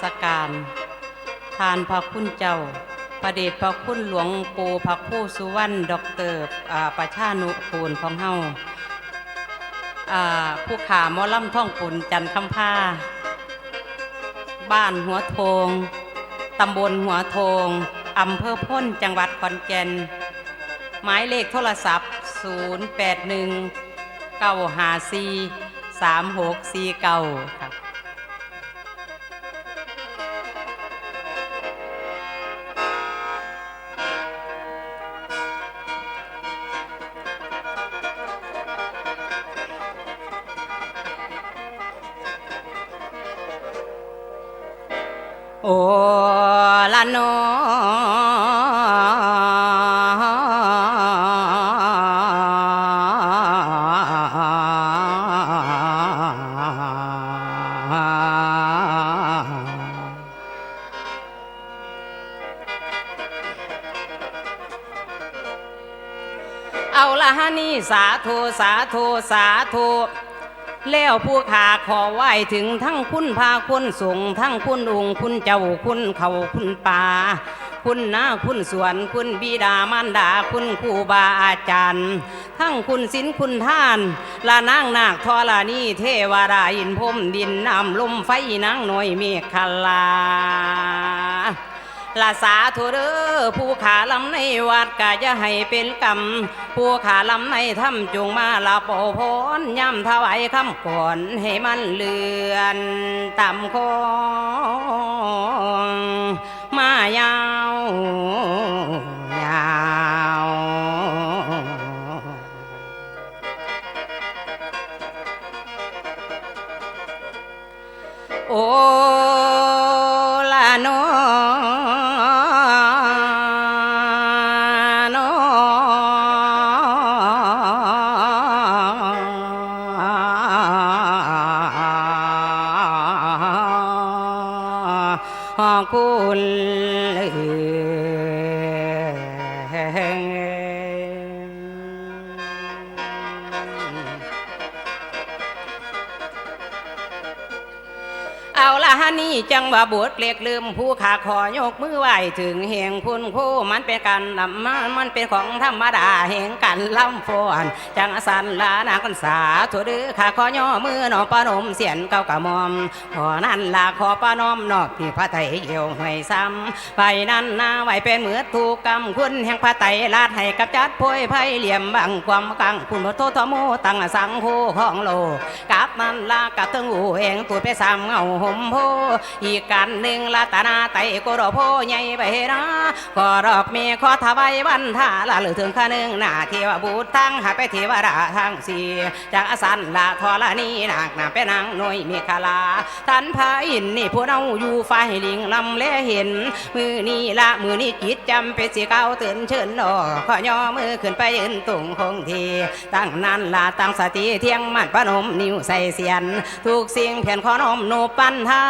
สการ ทานพระคุณเจ้าประเดชพระคุณหลวงปู่พระผู้สุวรรณดอกเตอร์ประชานุกูลของเฮาผู้ขามอล่ำท่องปุ่นจันทร์คำผ้า บ้านหัวโทง ตำบลหัวโทง อำเภอพ้นจังหวัดขอนแก่น หมายเลขโทรศัพท์ 081 954 3649ครับโนอเอาละฮะนี่สาธุสาธุสาธุ แล้วผู้ขาขอไหว้ถึงทั้งคุณพาคุณสงทั้งคุณองค์คุณเจ้าคุณเขาคุณป่าคุณนาคุณสวนคุณบิดามารดาคุณครูบาอาจารย์ ทั้งคุณศิลคุณท่านละนางนาคทอลานีเทวดาอินพรมดินน้ำลมไฟนางหน่อยเมฆคลา ลาสาธุเด้อผู้ขาลำในวัดกะจะให้เป็นกรรม ผู้ขาลำในถ้ำจงมาลาโปพรย่ำถวายคำก่อนให้มันเลือนต่ำคงมายาวยาวโอลาโน ว่าบวชเล็กลืมผู้ขาขอยกมือไหวถึงเหงคุณครูมันเป็นการนำมามันเป็นของธรรมดาเหงกันลำฟอนจังสันลานากันสาธุเดือขาขอย่อมือนอปนมเสียนเก้ากะมอมขอนั่นลาขอปนมนอกที่พระไตเหี่ยวห้ซ้ำไปนั่นนาไหวเป็นเหมือถูกกรรมคุณแห่งพระไตลาดให้กับจัดโพยไพ่เหลี่ยมบังความกังคุณพระโทธโมตั้งสังโฆของโลกกับมันลากับตึงอูเองตัวไปสามเงาห่มโพอีกการหนึ่งลาตนาไตโกรโพใหญ่ไปนะขอรอบเมีขอถวายวันท่าละหรือถึงข้านึงนาเทวบูตรทั้งหาไปเทวดาทั้งสี่จากอสันลาทอลานีนากนาเป็นนางน่วยมีคาลาท่านพาอินนี่ผู้เนาอยู่ฝ่ายลิงลำและเห็น มือนี่ละมือนี่จิตจำเป็นสีเก้าตื่นเชิญดอขอย่อมือขึ้นไปยืนตุงคงที ตั้งนั้นลาตั้งสติเที่ยงมันปนมนิ้วใส่เสียน ทุกสิ่งเพียนขอนมโนปันธา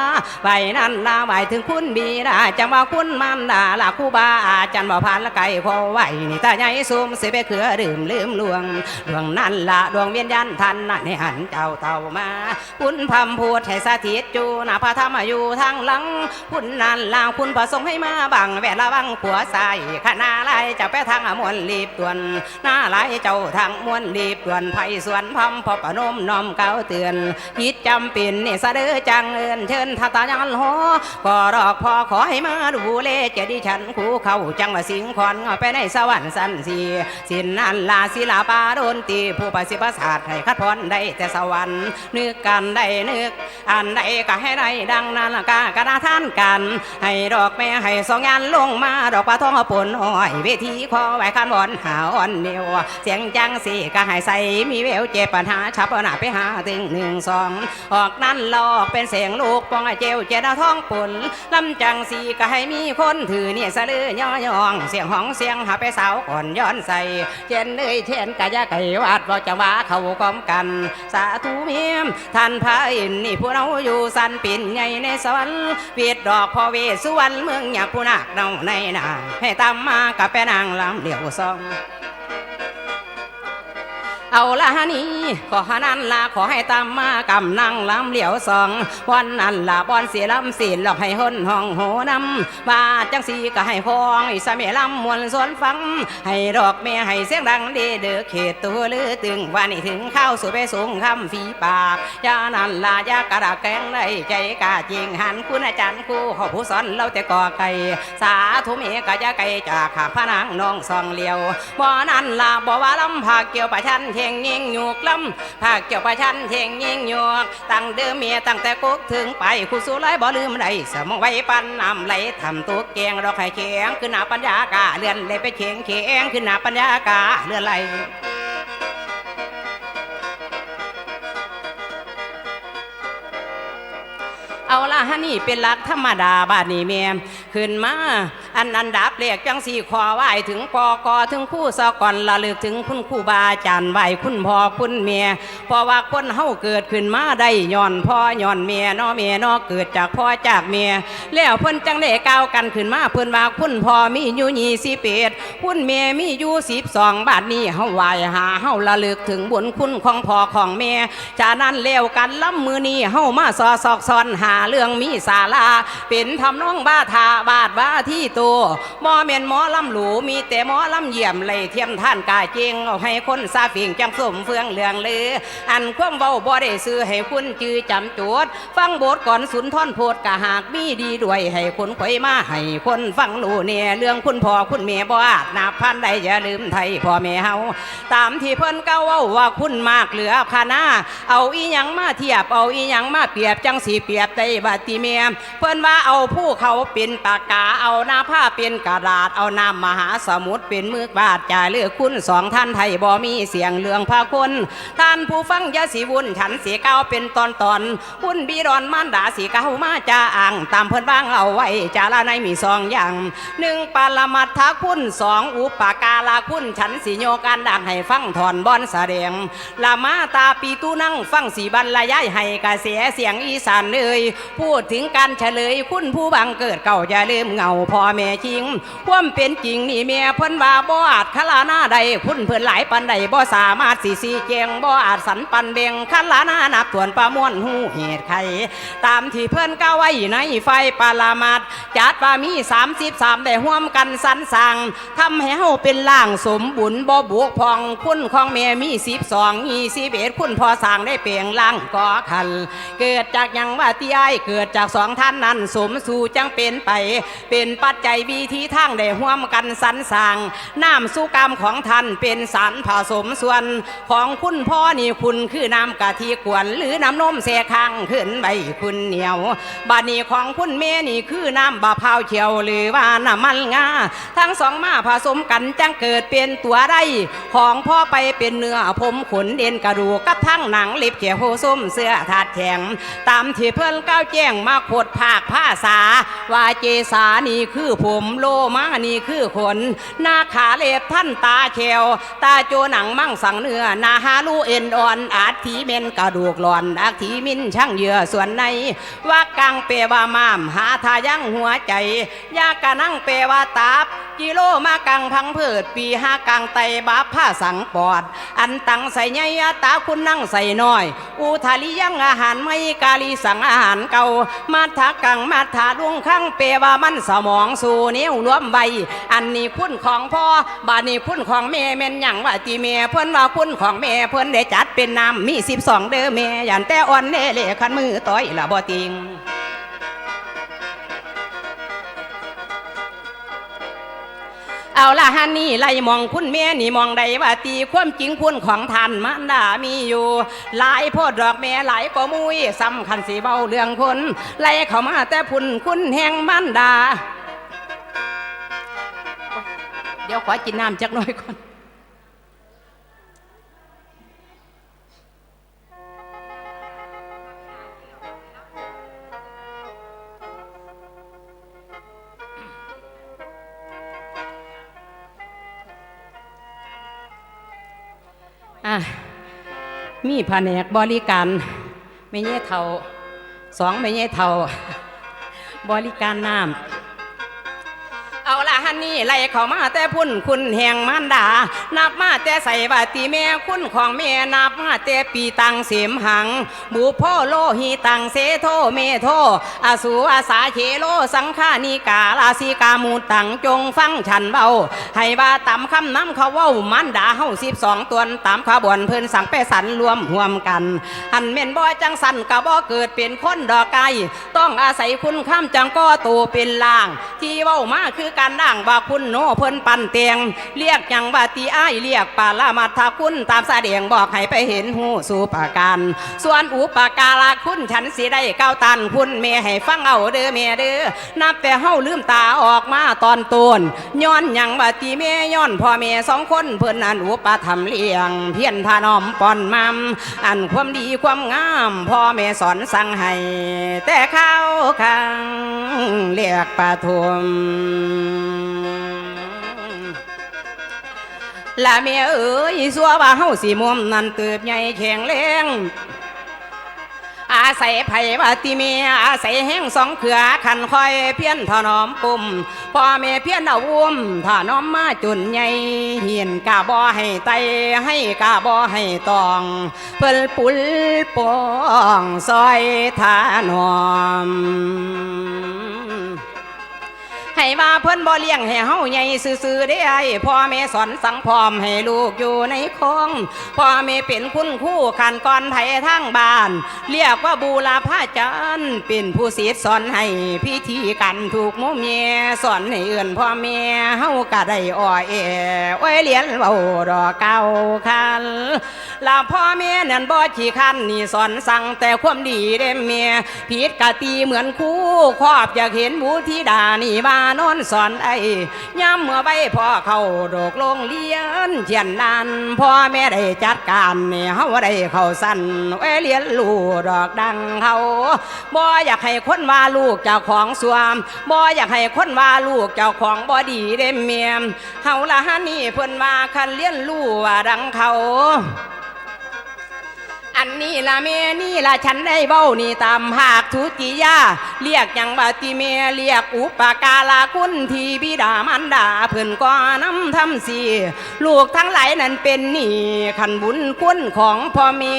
ไปนั้นลาไหวถึงคุณบีดาจังว่าคุณมันดาลาคูบาอาจันบ่พันละไก่พอไหวนี่ตาใหญ่ซุมเสไปเขือดื่มลืมลวงดวงนั้นละดวงเวียนยันทันนั่นให้หันเจ้าเต่ามาคุณพำพูดให้สถิตจูนาพระธรรมอยู่ทางหลัง คุณนั่นลาคุณประสงค์ให้มาบังแวดระวังผัวใส่ขณะไรเจ้าไปทางมวลรีบตวนหน้าไรเจ้าทางมวลรีบตวนไพสวนพำพอปนมน้อมเก้าเตือนคิดจำเป็นนี่สะเดือจังเอินเชิญทัตายันหอก็รอกพอขอให้มาดูเลเจดีฉันคู่เขาจังว่าสิงคอนไปในสวรรค์สันสีสินนันลาศิลาปาโดนตีผู้ประสิทธิ์ศาสตร์ให้คัดพรได้แต่สวรรค์นึกกันได้นึกอันใดก็ให้ได้ดังนั้นกากระท่านกัน ให้ดอกแม่ให้สองยันลงมาดอกปลาทองปนอ้อยเวทีคอไหวขันบอนหาอ่อนเดียวเสียงจังสีก็ให้ใส่มีแววเจ็บปัญหาชับหน้าไปหาถึงหนึ่งสองออกนั่นหลอกเป็นเสียงลูกปองเจวเจดาท้องปนลำจังสีก็ให้มีคนถือเนี่ยสะลือย่อยอง เสียงห้องเสียงหาไปสาวก่อนย้อนใส่เจนเลยเชนกะยะไก่วาดบอกจังหวะเขาก้อมกัน สาธุเมียมท่านพระอินนี่ผู้เราอยู่สันปิ่นใหญ่ในสวรรค์เวียดดอกพอเวสสุวรรณเมืองอยากผู้นักเนาในนาให้ตามมากับแปนางลำเหลียวซอง เอาละนี่ขอนั้นลาขอให้ตามมากำนั่งลำเหลียวสองวันนั้นลาบอนเสียลำสีหลอกให้หนห้องโหนำว่าจังสีก็ให้พองอีสเมลำมวนสวนฟัง ให้ดอกเมียให้เสียงดังดีเด้อเขตตัวลือตึงวันนี้ถึงเข้าสู่ไปสูงคำฝีปากยานั่นลายากระดาแกงได้ใจกาจริงหันคุณอาจารย์ครูขอผู้สอนเราแต่ก่อไก่สาธุเมกะจะไก่จากขาพนังน้องซองเลียวบ่นั้นลาบ่ว่าลำผากเกี่ยวประชันเทงยิงหยูกลำผากเกี่ยวประชันเทงยิงหยูกตั้งเดิมเมียตั้งแต่กุกถึงไปคู่สู้ไรบ่ลืมไรสมองไว้ปันนำไหลทำตัวแกงดอกไข่เขียงขึ้นหน้าปัญญากาเลื่อนเลยไปเขียงเขียงขึ้นหน้าปัญญากาเลื่อนไหลเอาละฮะนี่เป็นหลักธรรมดาบ้าดนี้แม่ขึ้นมา อันอันดับเรียกจังสี่ขอไหวถึงปอกอถึงคู่สก่อนละลึกถึงคุณครูบาอาจารย์ไหวคุณพ่อคุณเมียเพราะว่าคนเฮาเกิดขึ้นมาได้ย้อนพ่อย้อนเมียนาะเมียนาะเกิดจากพ่อจากเมียแล้วเพิ่นจังได้ก้าวกันขึ้นมาเพิ่นว่าคุณพ่อมีอยู่ยี่สิบเอ็ดคุณเมียมีอยู่สิบสองบาทนี้เฮาไหวหาเฮาละลึกถึงบุญคุณของพ่อของเมียฉะนั้นแล้วกันล้ำมือนี้เฮามาสอซอกซอนหาเรื่องมีสาราเป็นทำน้องบ้าทาบาดว่าที่ตวหมอเมนหมอลำหลูมีแต่หมอลำเยี่ยมเลยเทียมท่านกายเจงเอาให้คนซาฟิงจังสมเฟืองเหลืองลือ อันความเบาบ่ได้ซื้อให้คุณจือจำจวดฟังบทก่อนสุนทรโพดกะหากมีดีด้วยให้คนข่อยมาให้คนฟังรู้เนี่ยเรื่องคุณพ่อคุณแม่บ่อาจนับพันใดอย่าลืมไทยพ่อแม่เฮาตามที่เพิ่นเก้าว้าว่าคุณมากเหลือคณะเอาอีหยังมาเทียบเอาอีหยังมาเปรียบจังสีเปรียบได้บัติเมียเพิ่นว่าเอาผู้เขาเป็นปากกาเอาหน้าผ้าเป็นกระดาษเอาน้ำมหาสมุทรเป็นมือบาดจ่ายเลือกคุณสองท่านไทยบ่มีเสียงเรื่องพาคนท่านผู้ฟังยาสีวุ่นฉันสีเก้าเป็นตอนตอนๆคุณบีรอนมานดาสีเก้ามาจ่าอ่างตามเพิ่อนว่างเอาไว้จาละในมีสองอย่างหนึ่งปรมัตถคุณสองอุปการาคุณฉันสีโยกันดังให้ฟังถอนบอนแสดงละมาตาปีตูนั่งฟังสีบรรลายายให้กระเสียเสียงอีสานเลย พูดถึงการเฉลยคุณผู้บังเกิดเก่าอย่าลืมเงาพ่อแม่จริงความเป็นจริงนี่แม่เพิ่นว่าบ่อาจคลาหน้าใดคุณเพิ่นหลายปันใดบ่สามารถสิสีแจงบ่อาจสันปันเบงคลาหน้านับถวนประมวลหูเหตุไขตามที่เพิ่นก้าวไว้ในไฟปาลามัดจัดว่ามี33ได้ร่วมกันสรรสร้างทำให้เฮาเป็นล่างสมบุญบ่บวกพองคุณของแม่มี12 21คุณพอสร้างได้เปลี่ยงล่างก่อคัน เกิดจากยังว่าตีไอายเกิดจากสองท่านนั้นสมสู่จังเป็นไป เป็นปัจจัยวิธีทางได้ห่วมกันสรรสร้างน้ำสุกรรมของท่านเป็นสารผสมส่วนของคุณพ่อนี่คุณคือน้ำกะทิกวน หรือน้ำนมเสคังขึ้นใบคุณเหนียวบานีของคุณแม่นี่คือน้ำบะพร้าวเขียวหรือว่าน้ำมันงาทั้งสองมาผสมกันจังเกิดเป็นตัวได้ของพ่อไปเป็นเนื้อผมขนเด่นกระดูกกับทั้งหนังล็บเขียวโฮส้มเสื้อถาดแข็งตามที่เพื่อนก้าวแจ้งมาโคดภาคภาษาว่าเจสานี่คือผมโลมานี่คือขน หน้าขาเล็บท่านตาเชวตาโจหนังมั่งสังเนื้อหนาฮาลูเอ็นอ่อน อาทีเมนกระดูกหลอนอักทีมินช่างเหยื่อส่วนใน ว่ากังเปว่ามามหาทายังหัวใจ ยากะนั่งเปว่าตาบกิโลมากังพังเพิดปีห้ากังไตบาผ้าสังปอด อันตังใส่ใหญ่ตาคุณนั่งใส่น้อยอุทาลิยังอาหารไม่กาลีสั่งอาหารเก่ามาทากังมาทาดวงข้างเปว่ามันสมองสูนิ้วรวมใบ อันนี้คุณของพ่อบานี้คุณของแม่แม่นหยังว่าตีแม่เพิ่นว่าคุณของแม่เพิ่นได้จัดเป็นนามมีสิบสองเด้อแม่ยันแต่อ่อนเล่เล่ขันมือต้อยละบ่ติงเอาละฮันนี่ไล่มองคุณแม่นี่มองใดว่าตีความจริงคุณของท่านมันดามีอยู่ หลายพดดอกแม่หลายก็มุยสำคัญสีเบาเรื่องคนไล่เข้ามาแต่พุ่นคุณแห่งมันดา ดี๋ยวขอกินน้ำจักหน่อยก่อนอะมีแผนกบริการไม่เย่เท่าสองไม่เย่เท่า บริการน้ำ เอาละฮันนี่ไล่เข้ามาแต่พุ่นคุณแห่งมันดา นับมาแต่ใส่บาตีแม่คุณของแม่นับมาแต่ปีตังเสียมหัง บุพ่อโลหิตังเสโทเมโทอาสูอาสาเชโลสังฆานิกาลาสีกามูตังจงฟังฉันเบาให้ว่าตามคำน้ำเขาเว้ามันด่าเฮาสิบสองตวนตามขบวนเพิ่นสั่งไปสันรวมห่วมกันอันเม่นบ่จังสันกะบ่เกิดเป็นคนดอกไก่ต้องอาศัยคุณข้ามจังก็โตเป็นล่าง ที่เว้ามาคือการด่างว่าคุณโนเพิ่นปันเตียง เรียกจังว่าตีอ้ายเรียกปาลามาทาคุณตามแสดงบอกให้ไปเห็นหูสู่ปาการส่วนอุปการะคุณฉันสิได้ก้าวตันคุณเมียให้ฟังเอาเด้อเมียเด้อนับแต่เฮาลืมตาออกมาตอนต้นย้อนยังว่าตีเมียย้อนพ่อแม่สองคนเพิ่อนอันอุปถัมเลี้ยง เพียรทานอมปอนมัมอันความดีความงามพ่อแม่สอนสั่งให้แต่ข้าวคังเรียกปฐมละเมียเอ๋ยสัวว่าเฮาสิมุมนั่นเติบใหญ่แข็งแรง อาศัยไผ่บาติเมียอาศัยแห้งสองเขือขันคอยเพี้ยนถนอมปุ่มพ่อแม่เพี้ยนเอาอุ้มถนอมมาจุนใหญ่เหียนกาบ่ให้ไตให้กาบ่ให้ตอง เปิลปุลปองซอยทานอม ให้ว่าเพิ่นบ่เลี้ยงให้เฮาใหญ่ซื่อๆได้ไอ้พ่อแม่สอนสั่งพร้อมให้ลูกอยู่ในคงพ่อแม่เป็นคุณคู่ขันก่อนไผทางบ้าน เรียกว่าบูรพาจารย์เป็นผู้ศิษย์สอนให้พิธีกันถูกมุมเมียสอนให้เอื่นพ่อแม่เฮาก็ได้อ่อแอไว้เรียนเบาดอกเก่าคันลาพ่อแม่นั่นบ่ขี้คันนี่สอนสั่งแต่ความดีเด้เมียผิดกะตีเหมือนคู่ครอบอยากเห็นบูธิดานี่บ้านนอนสอนไอ้ย่ำเมื่อใบพ่อเข้าดกโรงเรียนเชียนนานพ่อแม่ได้จัดการนี่เฮาได้เขาสั้นไว้เรียนลูกดอกดังเขาบ่อยากให้คนว่าลูกเจ้าของสวมบ่อยากให้คนว่าลูกเจ้าของบ่ดีเด้เมียมเฮาละฮะนี่เพิ่นว่าคันเลี้ยนลูกว่าดังเขา อันนี้ละเมนี่ละฉันได้เบ้านี่ตามหากทุติยาเรียกยังบาติเมเรียกอุปการาคุณทีบิดามันดาเพิ่นก็น้ำทำสีลูกทั้งหลายนั้นเป็นนี่ขันบุญคุณของพ่อแม่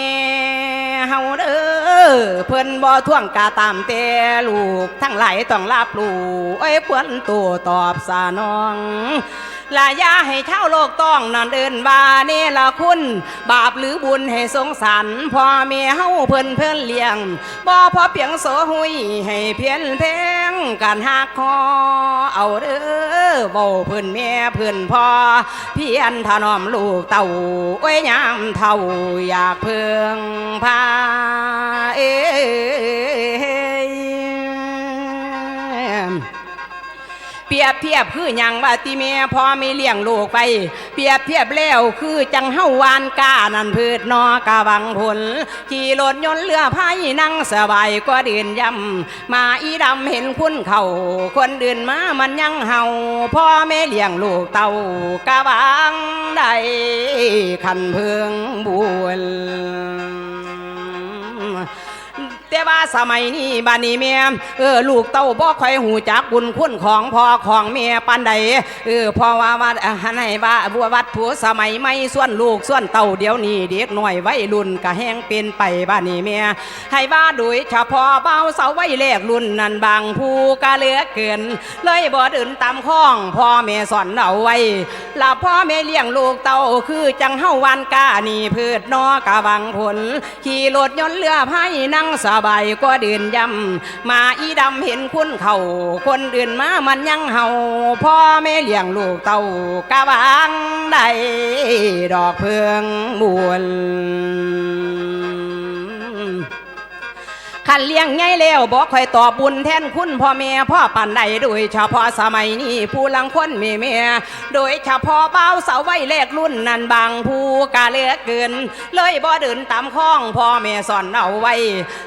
เฮาเด้อเพิ่นบ่ท่วงกาตามแต่ลูกทั้งหลายต้องรับลูกเอ้ยควรตัวตอบสานอง ลายาให้ชาโลกต้องนั่นเดินบาเนละคุณ บาปหรือบุญให้สงสารพ่อแม่เฮาเพิ่นเพิ่นเลี้ยงบ่พอเพียงโสหุยให้เพียนเพงการหักคอเอาเด้อเบาเพิ่นแม่เพิ่นพ่อเพียนถนอมลูกเต่าโอ้ยยามเท่าอยากเพิ่งพาเอ้ ปรียบเทียบคือหยังว่าติแม่พอไม่เลี้ยงลูกไป เปรียบเทียบแล้วคือจังเฮาวานกานันพืชนอกะวังผล ขี่รถยนต์เรือพายนั่งสบายก็เดินยำมาอีดำเห็นคุณเขาคนเดินมามันยังเฮาพ่อแม่เลี้ยงลูกเต่ากะวังได้ขันเพิงบุญ แต่ว่าสมัยนี้บ้านนี้แม่เออลูกเต้าบ่ค่อยหูจักบุญคุณของพ่อของแม่ปานใดเออเพราะว่าวัดอ่าให้ว่าบัววัดผัวสมัยใหม่ส่วนลูกส่วนเต้าเดี๋ยวนี้เด็กหน้อยไวัยรุ่นก็แห้งเป็นไปบ้านนี้แม่ให้ว่าโดยเฉพาะเบาเสาไว้แลกรุ่นนั้นบางผู้ก็เหลือเกิน เลยบ่เดินตามข้องพ่อแม่สอนเอาไว้ลาพ่อแม่เลี้ยงลูกเต้าคือจังเฮาวันกานี่พืชนอกะวังผล ขี่รถยนต์เรือพายนั่งสบใบก็เดินยำมาอีดำเห็นคุณเขาคนอื่นมามันยังเห่าพ่อแม่เลี้ยงลูกเต่ากะวางได้ดอกเพืองบวล ขันเลี้ยงไงแล้วบอกคอยตอบบุญแทนคุณพ่อแม่พ่อปันใดโดยเฉพาะสมัยนี้ผู้ลังคนมีเมียโดยเฉพาะเบ้าเสาไว้แลกรุ่นนั้นบางผู้กาเลือกเกิน เลยบ่เดินตามข้องพ่อแม่สอนเอาไว้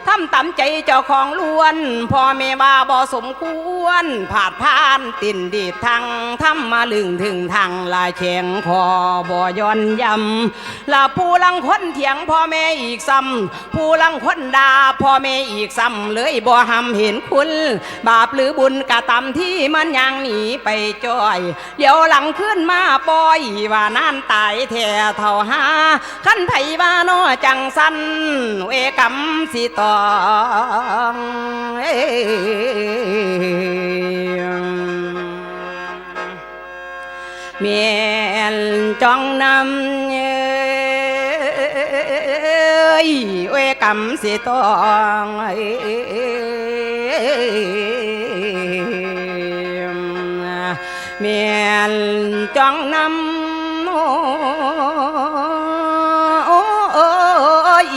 ทำตามใจเจ้าของล้วนพ่อแม่ว่าบ่สมควรผาดพานตินดีดทางทำมาลึงถึงทางลายแขงคอบ่ย้อนยำลาผู้ลังคนเถียงพ่อแม่อีกซ้ำผู้ลังคนด่าพ่อแม่อีอีกซ้ำเลยบ่หำเห็นคุณ บาปหรือบุญกะตำที่มันยังหนีไปจ้อยเดี๋ยวหลังขึ้นมาปล่อยว่านั่นตายแท้เท่าหาขันไผว่าน้อจังสันเวกรรมสิตองเอ้ยเมียนจ้องนำ เอ้ยเวกรรมสิตองเอ้ยเมียนจ้องนำโอ้ย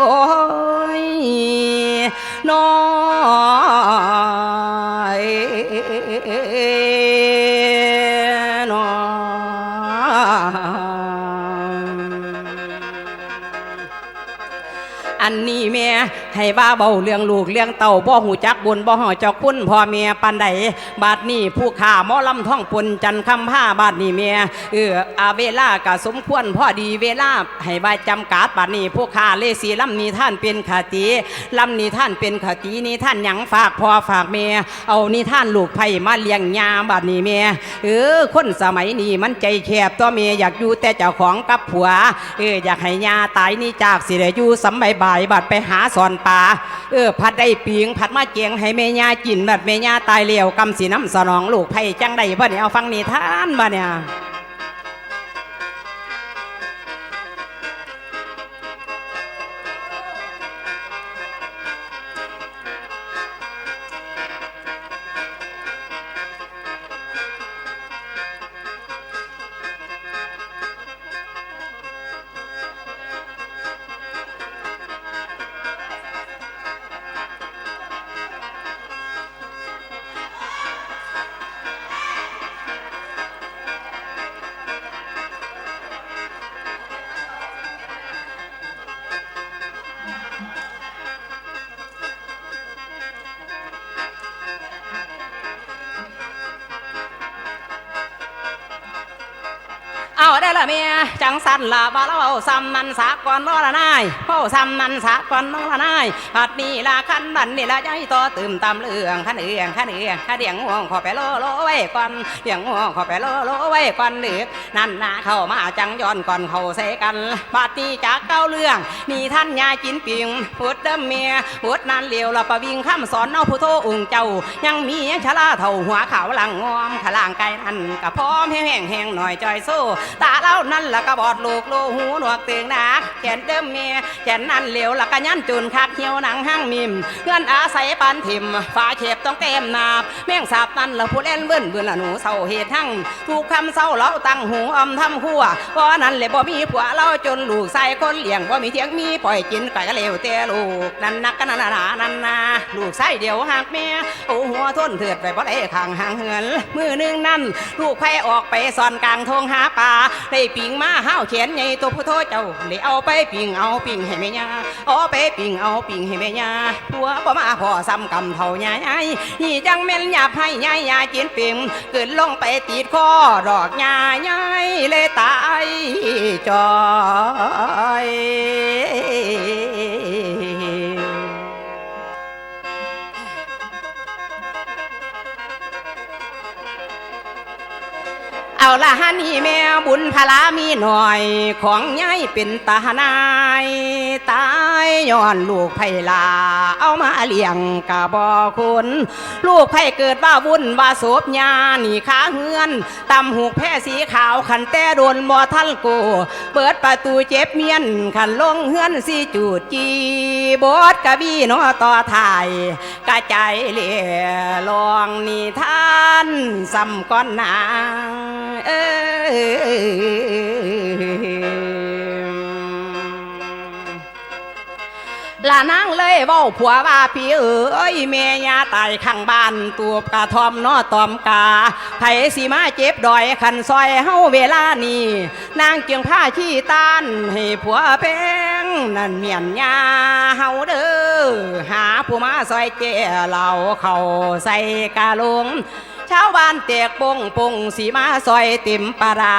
โอ้ยน้อย ให้ว่าเบาเรื่องลูกเรื่องเต่าบ่หูจักบุญบ่ห่อจอกคุณพ่อแม่ปันใดบาดนี้ผู้ข่าหมอลำท่องปนจันคำผ้าบาดนี้แม่เอออาเวลากะสมควรพ่อดีเวลาให้บาจำกัดบาดนี้ผู้ข่าเลสีลำนี้ท่านเป็นขติลำนี้ท่านเป็นขตินี้ท่านหยังฝากพ่อฝากแม่เอานี่ท่านลูกไผ่มาเลี้ยงยาบาดนี้แม่เออคนสมัยนี้มันใจแคบตัวแม่อยากอยู่แต่เจ้าของกับผัวเอออยากให้ยาตายนี่จากสิได้อยู่สำบายบายบาดไปหาสอนปลาเออพัดได้ปิงพัดมาเจียงให้เม่ากินแบบเมญ่าตายเลี้ยวกำสีน้ำสนองลูกไผ่จังได้บ่เนี่ยเอาฟังนิทานบ่เนี่ย la mía. จังสันละบ่เราเอาซ้ำนันสากอนน้อละนายเฝ้าซ้ำนันสากอนน้อละนายปัดนี้ละคันบันนี่ละใจต่อตื่มตามเรื่องขันเอืองขันเอืองขันเดียงง่วงขอไปโลโลไว้ก่อนเดียงง่วงขอไปโลโลไว้ก่อนเดือกนั่นนาเข้ามาจังย้อนก่อนเขาใส่กันบัดนี้จากเก้าเรื่องนี่ท่านยายกินปิงพุดเดิมเมียพุดนั่นเลียวละประวิงคำสอนเอาผู้โทองค์เจ้า ยังมียังชะลาเท่าหัวขาวหลังงอมขลางไก่นั่นกะพร้อมแห้งแห้งหน่อยจอยโซ่ตาเล่านั่นละก็บอดลูกโลหูหนวกตียงนาแขนเดิมเมียแขนนั่นเหลวละก็ยันจุนคักเหี่ยวหนังห้างมิมเงื่อนอาศัยปานถิ่มฟ้าเฉบต้องเต็มนาบแม่งสาบนั่นละผู้เล่นเบิ้นเบิ้นละหนูเศร้าเหตุทั้งถูกคำเศร้าเล่าตั้งหูอมทำขั้วเพราะนั้นเลยบ่มีผัวเล่าจนลูกใส่คนเลี้ยงบ่มีเทียงมีปล่อยกินไก่ก็เลวแต่ลูกนั่นนักกันนานานั่นนาลูกใส่เดียวหักแม่โอ้หัวทนเถิดไปบ่ได้ข้างห่างเหือนมือนึงนั่นลูกไผออกไปซ่อนกลางทงหาปลาได้ปิงมาห้าวเขียนใหญ่ตัวผู้โทเจ้าเลยเอาไปปิ่งเอาปิ่งให้แม่ยาเอาไปปิ่งเอาปิ่งให้แม่ยาผัวบ่มาพอซ้ำกำเท่าใหญ่นี่จังแม่นหยาบให้ใหญ่ยาจีนปิงเกินลงไปตีดคอดอกหญ้าใหญ่เลยตายจอย เอาละฮันี่แม่บุญพลามีหน่อย ของยายเป็นตาหนายตายย้อนลูกไผ่ลา เอามาเลี้ยงกะบอคุณลูกไผ่เกิดว่าวุ่นว่าโศบยาหนีขาเฮือนตำหูกแพร่สีขาวขันแต่โดนบ่ทันกูเปิดประตูเจ็บเมียนขันลงเฮือนสีจูดจีบดกะบี้นอต่อถ่าย ระจเลี่ยลองนิทานซ้ำก้อนนางเอ้ย ละนางเลยเว้าผัวว่าพี่เอ๋ยแม่ยาตายข้างบ้านตัวกระทอมนอตอมกาไผสิมาเจ็บดอยขันซอยเฮาเวลานี้นางจึงผ้าขี้ตานให้ผัวแป้งนั่นเมียนยาเฮาเด้อหาผู้มาซอยเจ้เหล่าเขาใส่กาลง ชาวบ้านแตกปงปงสีมาซอยเต็มปรา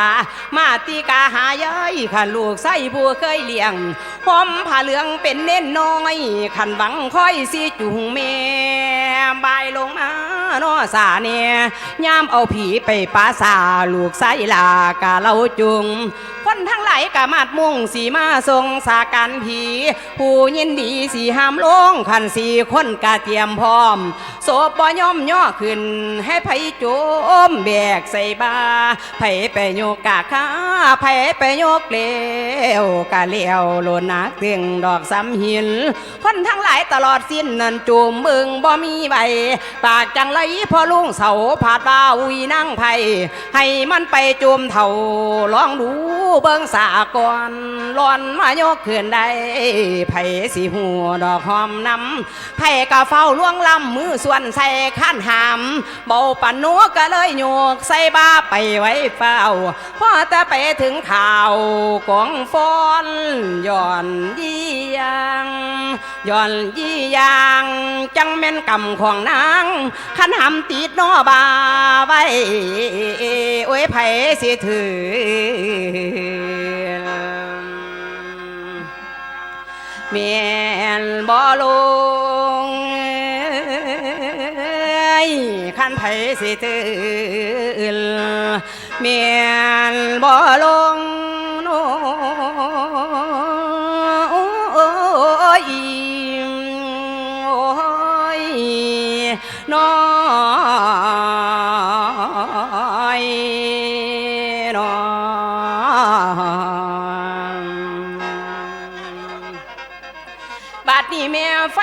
มาตีกาหาย้ายขันลูกไส้บัวเคยเลี้ยงหอมผ้าเหลืองเป็นเน้นน้อยขันหวังค่อยสิจุงเมบายลงมานอสาเนี่ยยามเอาผีไปปาสาลูกไส้ลากาเราจุงคนทั้งหลายกะมาดมุ่งสีมาทรงสาการผี ผู้ยินดีสีห้ามลงขันสีคนกะเตรียมพร้อมโศบบ่ย่อมย่อขึ้นให้ไผโจมแบกใส่บาไผไปโยกกะขาไผไปโยกเลวกะเลี้ยวโลนักเตียงดอกซ้ำหิน คนทั้งหลายตลอดสิ้นนั่นจูมมึงบ่มีใบ ปากจังไรพอลุงเสาผาดว่าอุยนั่งไผให้มันไปจูมเทาลองดูเบิ่งสากร้อนมายกขึ้นได้ไผสิหัวดอกหอมน้ำไผกะเฝ้าล่วงลำมือส่วนใส่ข้านหามเบาปันหนัวก็เลยโยกใส่บ้าไปไว้เฝ้าพอแต่ไปถึงข่าวกองฟอนย้อนยี่ยังย้อนยี่ยังจังแม่นกำของนางขันหำติดนอบาไว้โอ้ยไผสิถือเมียนบ่ลง ขันไผสิตื่นเมียนบ่ลง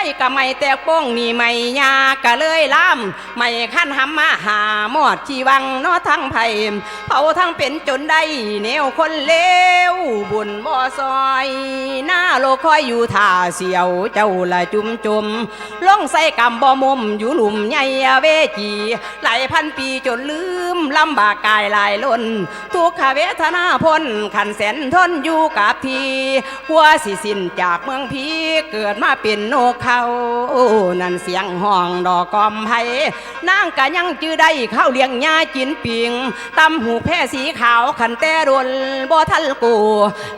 แม่ไฟกะไม่แตกโป้งนี่ไม่ยากะเลยล่ามไม่ขั้นหำมาหาหมอดชีวังนอทั้งไผ่เผาทั้งเป็นจนได้แนวคนเลวบุญบ่อซอยหน้าโลคอยอยู่ท่าเสียวเจ้าละจุมจุมลงใส่กำบ่มุมอยู่หลุมใหญ่เวจีหลายพันปีจนลืมลำบากกายหลายล้น ทุกขเวทนาพ้นขันแสนทนอยู่กับทีหัวสิสินจากเมืองพีเกิดมาเป็นนกเขานั่นเสียงห้องดอกกอมไผ่นางกะยังจื้อได้เข้าเลี้ยงยาจินปิงตำหูแพร่สีขาวขันแต่รุนบ่ทันกู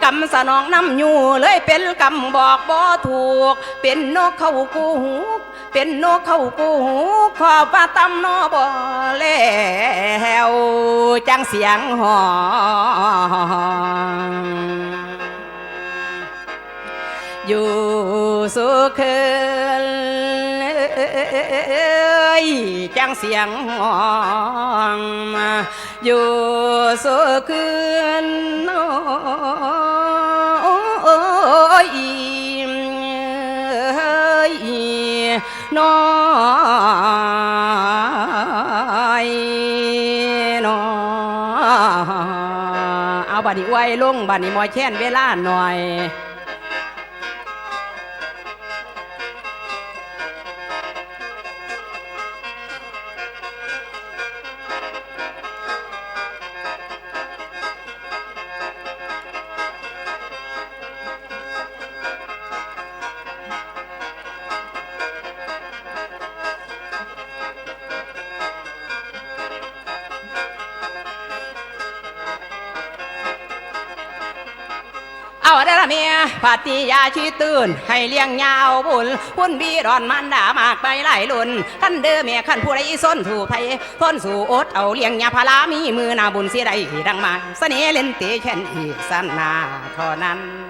กำสนองน้ำอยู่เลยเป็นกำบอกบ่ถูก เป็นนกเข้ากูหูเป็นนกเข้ากูหูขอบว่าตำนอบ่แล้วจังเสียงห้องอยู่ สุขเคินจังเสียงห้องอยู่สุขเคืนโอ้ยเฮ้ยน้อยน้อยเอาบัดนี้ไว้ลงบัดนี้มอแช่นเวลาหน่อย ปฏิยาชีตื่น ให้เลี้ยงยาวบุญพุ่นบีรอนมันด่ามากไปหลายลุนท่านเด้อเมียขันผู้ใดส้นถูไทยทนสู่อดเอาเลี้ยงยาพารามีมือนาบุญเสียใดดังมาเสน่ห์เล่นเตะแค่นอีกสันนาเท่านั้น